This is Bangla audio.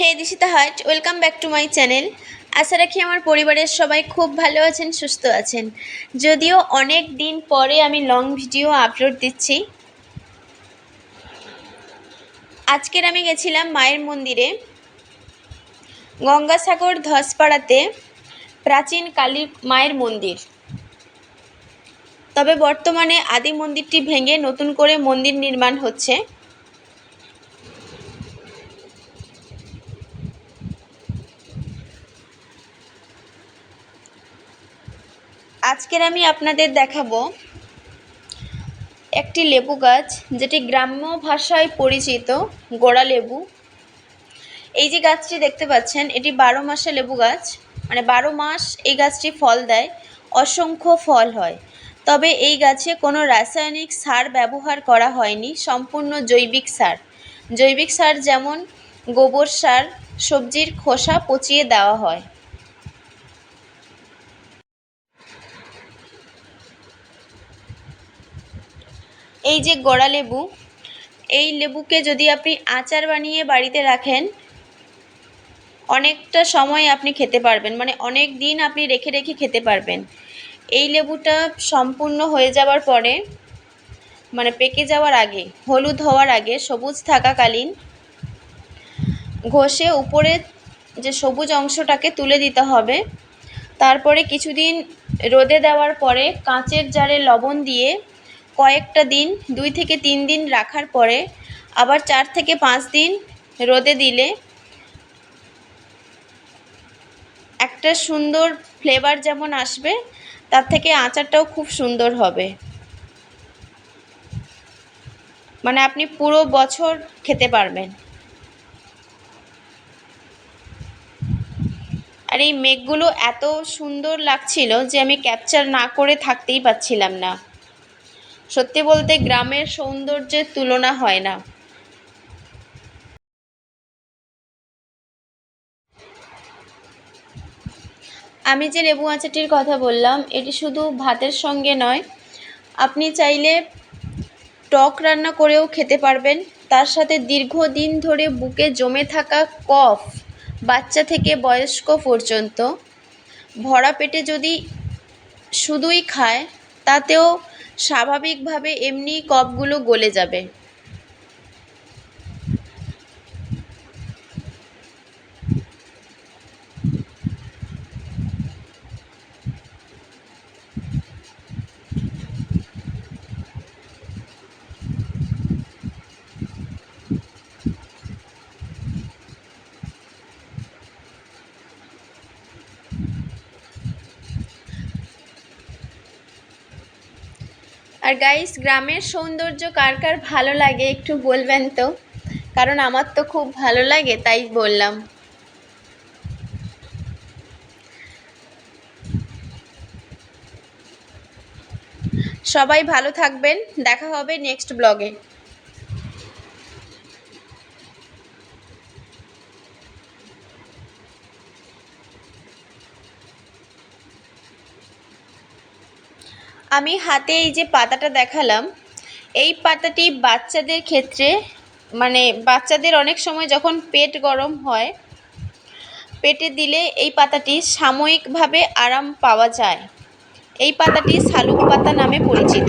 হে দিশিতা হাট welcome back to my channel আশা রাখি আমার পরিবারের সবাই খুব ভালো আছেন, সুস্থ আছেন। যদিও অনেক দিন পরে আমি লং ভিডিও আপলোড দিচ্ছি। আজকের আমি গেছিলাম মায়ের মন্দিরে। গঙ্গাসাগর ধসপাড়াতে প্রাচীন কালী মায়ের মন্দির। তবে বর্তমানে আদি মন্দিরটি ভেঙে নতুন করে মন্দির নির্মাণ হচ্ছে। আজকের আমি আপনাদের দেখাবো একটি লেবু গাছ, যেটি গ্রাম্য ভাষায় পরিচিত গোড়া লেবু। এই যে গাছটি দেখতে পাচ্ছেন, এটি বারো মাসে লেবু গাছ মানে বারো মাস এই গাছটি ফল দেয়, অসংখ্য ফল হয়। তবে এই গাছে কোনো রাসায়নিক সার ব্যবহার করা হয়নি, সম্পূর্ণ জৈবিক সার। জৈবিক সার যেমন গোবর সার, সবজির খোসা পচিয়ে দেওয়া হয়। এই যে গড়া লেবু, এই লেবুকে যদি আপনি আচার বানিয়ে বাড়িতে রাখেন, অনেকটা সময় আপনি খেতে পারবেন মানে অনেক দিন আপনি রেখে রেখে খেতে পারবেন। এই লেবুটা সম্পূর্ণ হয়ে যাওয়ার পরে মানে পেকে যাওয়ার আগে, হলুদ হওয়ার আগে, সবুজ থাকাকালীন ঘষে উপরে যে সবুজ অংশটাকে তুলে দিতে হবে। তারপরে কিছুদিন রোদে দেওয়ার পরে কাঁচের জারে লবণ দিয়ে কয়েকটা দিন, দুই থেকে তিন দিন রাখার পরে, আবার চার থেকে পাঁচ দিন রোদে দিলে একটা সুন্দর ফ্লেভার যেমন আসবে, তার থেকে আচারটাও খুব সুন্দর হবে। মানে আপনি পুরো বছর খেতে পারবেন। আর এই মেঘগুলো এত সুন্দর লাগছিল যে আমি ক্যাপচার না করে থাকতেই পারছিলাম না। সত্যি বলতে গ্রামের সৌন্দর্যের তুলনা হয় না। আমি যে লেবু আচারটির কথা বললাম, এটি শুধু ভাতের সঙ্গে নয়, আপনি চাইলে টক রান্না করেও খেতে পারবেন। তার সাথে দীর্ঘদিন ধরে বুকে জমে থাকা কফ বাচ্চা থেকে বয়স্ক পর্যন্ত, ভরা পেটে যদি শুধুই খায়, তাতেও স্বাভাবিকভাবে এমনিই কপগুলো গলে যাবে। আর গাইস গ্রামের সৌন্দর্য কার কার ভালো লাগে একটু বলবেন তো? কারণ আমার তো খুব ভালো লাগে, তাই বললাম। সবাই ভালো থাকবেন, দেখা হবে নেক্সট ব্লগে আমি হাতে এই যে পাতাটা দেখালাম, এই পাতাটি বাচ্চাদের ক্ষেত্রে মানে বাচ্চাদের অনেক সময় যখন পেট গরম হয়, পেটে দিলে এই পাতাটি সাময়িকভাবে আরাম পাওয়া যায়। এই পাতাটি শালুক পাতা নামে পরিচিত।